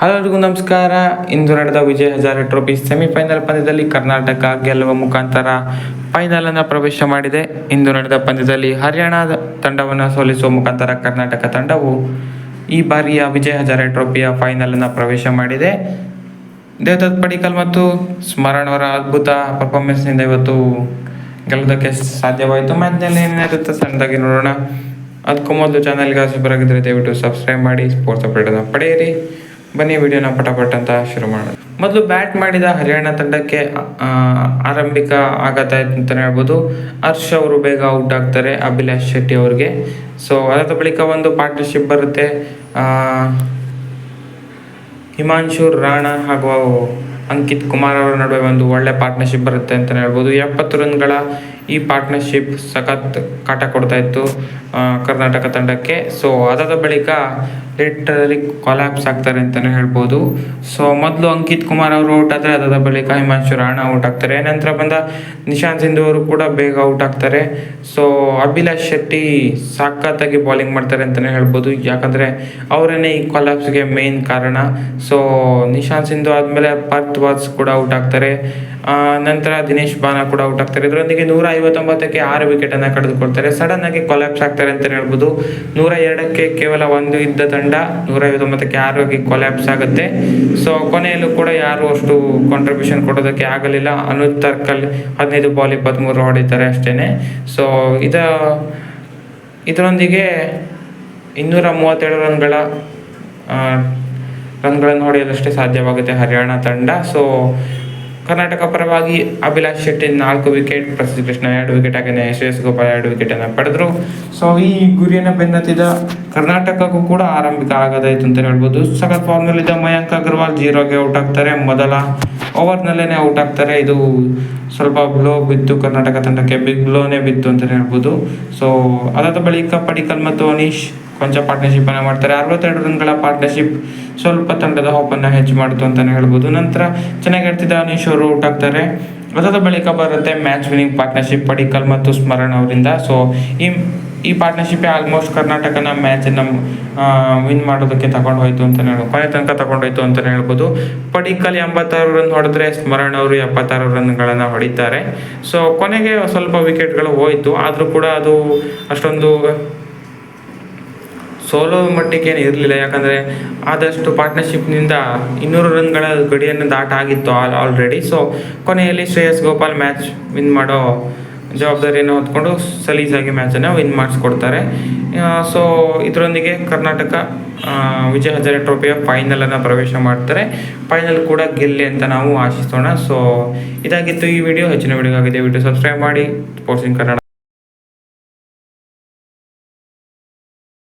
ಹಲರಿಗೂ ನಮಸ್ಕಾರ. ಇಂದು ನಡೆದ Vijay Hazare trophy semifinal ಪಂದ್ಯದಲ್ಲಿ ಕರ್ನಾಟಕ ಗೆಲ್ಲುವ ಮುಖಾಂತರ ಫೈನಲ್ ಅನ್ನು ಪ್ರವೇಶ ಮಾಡಿದೆ. ಇಂದು ನಡೆದ ಪಂದ್ಯದಲ್ಲಿ ಹರಿಯಾಣ ತಂಡವನ್ನು ಸೋಲಿಸುವ ಮುಖಾಂತರ ಕರ್ನಾಟಕ ತಂಡವು ಈ ಬಾರಿಯ ವಿಜಯ್ ಹಜಾರೆ ಟ್ರೋಫಿಯ ಫೈನಲ್ ಅನ್ನು ಪ್ರವೇಶ ಮಾಡಿದೆ. ದೇವದತ್ ಪಡಿಕಲ್ ಮತ್ತು ಸ್ಮರಣ್ ಅವರ ಅದ್ಭುತ ಪರ್ಫಾರ್ಮೆನ್ಸ್ನಿಂದ ಇವತ್ತು ಗೆಲ್ಲೋದಕ್ಕೆ ಸಾಧ್ಯವಾಯಿತು. ಮ್ಯಾಚ್ನಲ್ಲಿ ಏನಿರುತ್ತೆ ಸಣ್ಣದಾಗಿ ನೋಡೋಣ. ಅದಕ್ಕೂ ಮೊದಲು ಚಾನಲ್ಗೆ ಹೊಸಬರಾಗಿದ್ದರೆ ದಯವಿಟ್ಟು ಸಬ್ಸ್ಕ್ರೈಬ್ ಮಾಡಿ ಸ್ಪೋರ್ಟ್ಸ್ ಅಪ್ಡೇಟನ್ನು ಪಡೆಯಿರಿ. ಬನ್ನಿ ವಿಡಿಯೋನ ಪಟಪಟ್ ಅಂತ ಶುರು ಮಾಡೋಣ. ಮೊದಲು ಬ್ಯಾಟ್ ಮಾಡಿದ ಹರಿಯಾಣ ತಂಡಕ್ಕೆ ಆರಂಭಿಕ ಆಘಾತ ಆಯ್ತು ಅಂತಲೇ ಹೇಳ್ಬೋದು. ಹರ್ಷ್ ಅವರು ಬೇಗ ಔಟ್ ಆಗ್ತಾರೆ ಅಭಿಲಾಷ್ ಶೆಟ್ಟಿ ಅವ್ರಿಗೆ. ಸೊ ಅದಾದ ಬಳಿಕ ಒಂದು ಪಾರ್ಟ್ನರ್ಶಿಪ್ ಬರುತ್ತೆ. ಹಿಮಾಂಶು, ರಾಣಾ ಹಾಗೂ ಅಂಕಿತ್ ಕುಮಾರ್ ಅವರ ನಡುವೆ ಒಂದು ಒಳ್ಳೆ ಪಾರ್ಟ್ನರ್ಶಿಪ್ ಬರುತ್ತೆ ಅಂತಲೇ ಹೇಳ್ಬೋದು. ಎಪ್ಪತ್ತು ರನ್ಗಳ ಈ ಪಾರ್ಟ್ನರ್ಶಿಪ್ ಸಖತ್ ಕಾಟ ಕೊಡ್ತಾ ಇತ್ತು ಕರ್ನಾಟಕ ತಂಡಕ್ಕೆ. ಸೊ ಅದಾದ ಬಳಿಕ ಲಿಟ್ರಲಿ ಕೊಲ್ಯಾಪ್ಸ್ ಆಗ್ತಾರೆ ಅಂತಲೇ ಹೇಳ್ಬೋದು. ಸೊ ಮೊದಲು ಅಂಕಿತ್ ಕುಮಾರ್ ಅವರು ಔಟ್ ಆದರೆ ಅದಾದ ಬಳಿಕ ಹಿಮಾಂಶು ರಾಣಾ ಔಟ್ ಆಗ್ತಾರೆ. ನಂತರ ಬಂದ ನಿಶಾಂತ್ ಸಿಂಧು ಅವರು ಕೂಡ ಬೇಗ ಔಟ್ ಆಗ್ತಾರೆ. ಸೊ ಅಭಿಲಾಷ್ ಶೆಟ್ಟಿ ಸಖತ್ತಾಗಿ ಬೌಲಿಂಗ್ ಮಾಡ್ತಾರೆ ಅಂತಲೇ ಹೇಳ್ಬೋದು. ಯಾಕಂದರೆ ಅವರೇನೇ ಈ ಕೊಲ್ಯಾಪ್ಸ್ಗೆ ಮೇನ್ ಕಾರಣ. ಸೊ ನಿಶಾಂತ್ ಸಿಂಧು ಆದಮೇಲೆ ಪರ್ತ್ ವಾಸ್ ಕೂಡ ಔಟ್ ಆಗ್ತಾರೆ. ನಂತರ ದಿನೇಶ್ ಬಾನ ಕೂಡ ಔಟ್ ಆಗ್ತಾರೆ. ಇದರೊಂದಿಗೆ ನೂರ ಐವತ್ತೊಂಬತ್ತಕ್ಕೆ ಆರು ವಿಕೆಟನ್ನು ಕಳೆದುಕೊಳ್ತಾರೆ ಸಡನ್ ಆಗಿ ಕೊಲ್ಯಾಪ್ಸ್ ಆಗ್ತಾರೆ ಅಂತಲೇ ಹೇಳ್ಬೋದು. ನೂರ ಎರಡಕ್ಕೆ ಕೇವಲ ಒಂದು ಇದ್ದ ತಂಡ ನೂರ ಐವತ್ತೊಂಬತ್ತಕ್ಕೆ ಆರು ಆಗಿ ಕೊಲ್ಯಾಪ್ಸ್ ಆಗುತ್ತೆ. ಸೊ ಕೊನೆಯಲ್ಲೂ ಕೂಡ ಯಾರು ಅಷ್ಟು ಕಾಂಟ್ರಿಬ್ಯೂಷನ್ ಕೊಡೋದಕ್ಕೆ ಆಗಲಿಲ್ಲ. ಅನುಜ್ ತರ್ಕಲ್ ಹದಿನೈದು ಬಾಲ್ ಇಪ್ಪತ್ತ್ಮೂರು ಹೊಡಿತಾರೆ ಅಷ್ಟೇ ಸೊ ಇದ, ಇದರೊಂದಿಗೆ ಇನ್ನೂರ ಮೂವತ್ತೇಳು ರನ್ಗಳ ರನ್ಗಳನ್ನು ಹೊಡೆಯಲಷ್ಟೇ ಸಾಧ್ಯವಾಗುತ್ತೆ ಹರಿಯಾಣ ತಂಡ. ಸೊ ಕರ್ನಾಟಕ ಪರವಾಗಿ ಅಭಿಲಾಷ್ ಶೆಟ್ಟಿ ನಾಲ್ಕು ವಿಕೆಟ್, ಪ್ರಸಿದ್ಧ ಕೃಷ್ಣ ಎರಡು ವಿಕೆಟ್ ಎಸ್ ಶ್ರೇಯಸ್ ಗೋಪಾಲ್ ಎರಡು ವಿಕೆಟನ್ನು ಪಡೆದರು. ಸೊ ಈ ಗುರಿಯನ್ನು ಬೆನ್ನತ್ತಿದ ಕರ್ನಾಟಕಕ್ಕೂ ಕೂಡ ಆರಂಭಿಕ ಆಗೋದಾಯಿತು ಅಂತ ಹೇಳ್ಬೋದು. ಸಖತ್ ಫಾರ್ಮ್ನಲ್ಲಿದ್ದ ಮಯಾಂಕ್ ಅಗರ್ವಾಲ್ ಜೀರೋಗೆ ಔಟ್ ಆಗ್ತಾರೆ. ಮೊದಲ ಓವರ್ನಲ್ಲೇ ಔಟ್ ಆಗ್ತಾರೆ. ಇದು ಸ್ವಲ್ಪ ಬ್ಲೋ ಬಿದ್ದು ಕರ್ನಾಟಕ ತಂಡಕ್ಕೆ ಬಿಗ್ ಬ್ಲೋನೇ ಬಿತ್ತು ಅಂತಲೇ ಹೇಳ್ಬೋದು. ಸೊ ಅದಾದ ಬಳಿಕ ಪಡಿಕಲ್ ಮತ್ತು ಅನೀಶ್ ಕೊಂಚ ಪಾರ್ಟ್ನರ್ಶಿಪ್ ಅನ್ನ ಮಾಡ್ತಾರೆ. ಅರವತ್ತೆರಡು ರನ್ಗಳ ಪಾರ್ಟ್ನರ್ಶಿಪ್ ಸ್ವಲ್ಪ ತಂಡದ ಹೋಪನ್ನು ಹೆಚ್ಚು ಮಾಡಿತು ಅಂತಾನೆ ಹೇಳ್ಬೋದು. ನಂತರ ಚೆನ್ನಾಗಿ ಆಡ್ತಿದ್ದ ಅನೀಶ್ ಅವರು ಔಟ್ ಆಗ್ತಾರೆ ಅದಾದ ಬಳಿಕ ಬರುತ್ತೆ ಮ್ಯಾಚ್ ವಿನಿಂಗ್ ಪಾರ್ಟ್ನರ್ಶಿಪ್ ಪಡಿಕಲ್ ಮತ್ತು ಸ್ಮರಣ್ ಅವರಿಂದ. ಸೊ ಈ ಈ ಪಾರ್ಟ್ನರ್ಶಿಪ್ ಆಲ್ಮೋಸ್ಟ್ ಕರ್ನಾಟಕನ ಮ್ಯಾಚನ್ನು ವಿನ್ ಮಾಡೋದಕ್ಕೆ ತಗೊಂಡು ಹೋಯ್ತು ಅಂತಲೇ ಹೇಳ್ಬೋದು. ಕೊನೆ ತನಕ ತಗೊಂಡು ಹೋಯ್ತು ಅಂತಲೇ ಹೇಳ್ಬೋದು. ಪಡಿಕಲ್ ಎಂಬತ್ತಾರು ರನ್ ಹೊಡೆದ್ರೆ ಸ್ಮರಣ್ ಅವರು ಎಪ್ಪತ್ತಾರು ರನ್ಗಳನ್ನು ಹೊಡಿತಾರೆ. ಸೊ ಕೊನೆಗೆ ಸ್ವಲ್ಪ ವಿಕೆಟ್ಗಳು ಹೋಯಿತು. ಆದರೂ ಕೂಡ ಅದು ಅಷ್ಟೊಂದು ಸೋಲೋ ಮಟ್ಟಿಗೆ ಏನು ಇರಲಿಲ್ಲ. ಯಾಕಂದರೆ ಆದಷ್ಟು ಪಾರ್ಟ್ನರ್ಶಿಪ್ನಿಂದ ಇನ್ನೂರು ರನ್ಗಳ ಗಡಿಯನ್ನು ದಾಟ ಆಗಿತ್ತು ಆಲ್ ಆಲ್ರೆಡಿ ಸೊ ಕೊನೆಯಲ್ಲಿ ಶ್ರೇಯಸ್ ಗೋಪಾಲ್ ಮ್ಯಾಚ್ ವಿನ್ ಮಾಡೋ ಜವಾಬ್ದಾರಿಯನ್ನು ಹೊತ್ಕೊಂಡು ಸಲೀಸಾಗಿ ಮ್ಯಾಚನ್ನು ವಿನ್ ಮಾಡಿಸ್ಕೊಡ್ತಾರೆ. ಸೊ ಇದರೊಂದಿಗೆ ಕರ್ನಾಟಕ ವಿಜಯ ಹಜಾರೆ ಟ್ರೋಫಿಯ ಫೈನಲನ್ನು ಪ್ರವೇಶ ಮಾಡ್ತಾರೆ. ಫೈನಲ್ ಕೂಡ ಗೆಲ್ಲಿ ಅಂತ ನಾವು ಆಶಿಸೋಣ. ಸೊ ಇದಾಗಿತ್ತು ಈ ವಿಡಿಯೋ ಹೆಚ್ಚಿನ ವಿಡಿಯೋ ಆಗಿದೆ ವಿಡಿಯೋ ಸಬ್ಸ್ಕ್ರೈಬ್ ಮಾಡಿ. ಸ್ಪೋರ್ಟ್ಸ್ ಕನ್ನಡ